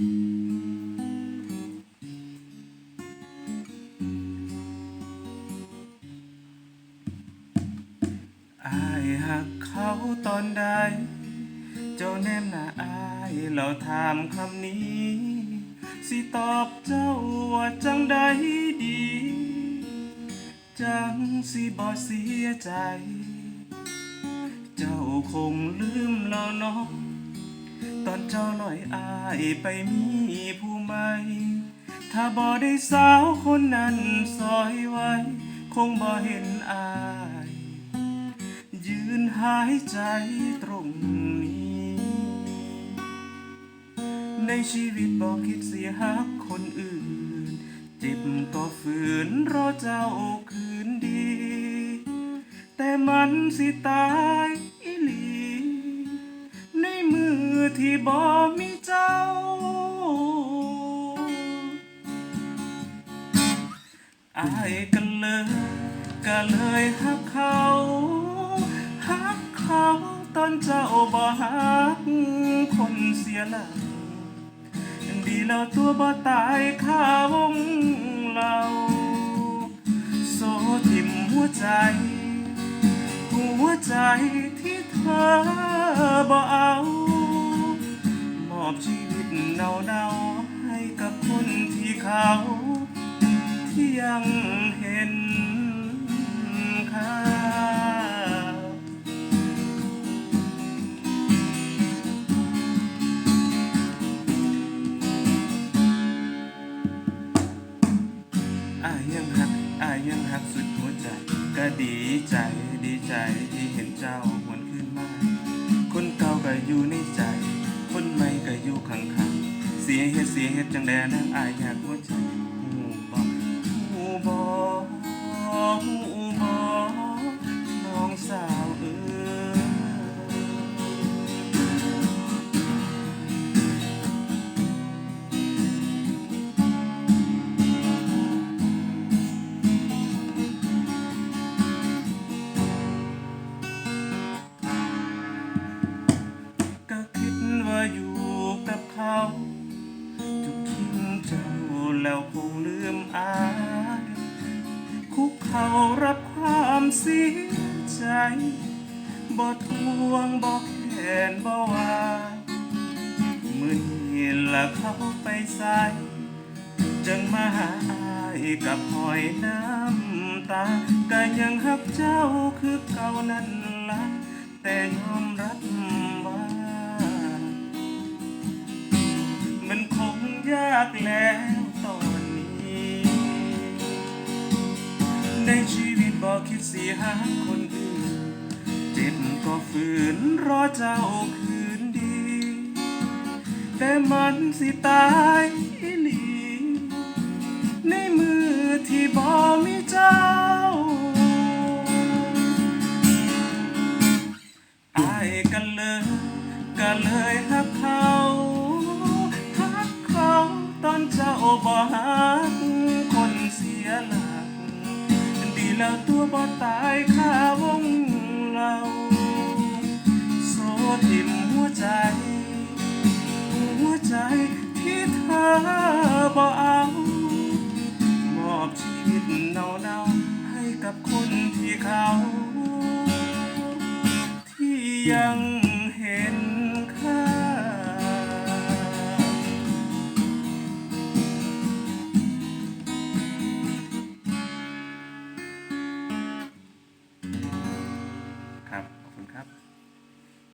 อายหักเขาตอนใด เจ้าแนมน้าอายเราถามคำนี้ สิตอบเจ้าว่าจังใดดี จังสิบ่เสียใจ เจ้าคงลืมแล้วเนาะ ตอนเจ้าลอยอายไปมีผู้ใหม่ถ้าบ่ได้สาวคนนั้นซอยไว้ คงบ่เห็นอาย ยืนหายใจตรงนี้ ในชีวิตบอกคิดเสียหักคนอื่น เจ็บก็ฝืนรอเจ้าคืนดี แต่มันสิตาย ที่บ่มีเจ้า อายกันเลยก็เลยหักเขาหักเขาตอนเจ้าบ่หักคนเสียหลักดีแล้วตัวบ่ตายข้าวงเราโซทิมหัวใจ หัวใจที่เธอบ่เอา ก็ดีใจดีใจที่เห็นเจ้าหวนขึ้นมา คนเก่าก็อยู่ในใจ คนใหม่ก็อยู่ข้างๆเสียเฮ็ดเสียเฮ็ดจังแดนังอายอยากหัวใจหูบอกหูบอกหูบอก ลืมอายคุกเขารับความเสียใจบ่ทวงบ่แค้นบ่ว่ามือนี้ละเขาไปใส่จึงมาหาอายกับหอยน้ำตาก็ยังหักเจ้าคือเก่านั่นละแต่ยอมรับว่า มันคงยากแล้ว ในชีวิตบอกคิดเสียหาคนอื่น เจ็บก็ฝืนรอเจ้าคืนดี แต่มันสิตายอีหลีในมือที่บอมีเจ้าอายกันเลยก็เลยหักเขาหักเขาตอนเจ้าบ่หัก แล้วตัวบ่ตายข้าวงเราโซทิมหัวใจ หัวใจที่เธอบ่เอามอบชีวิตเนาๆให้กับคนที่เขา ที่ยัง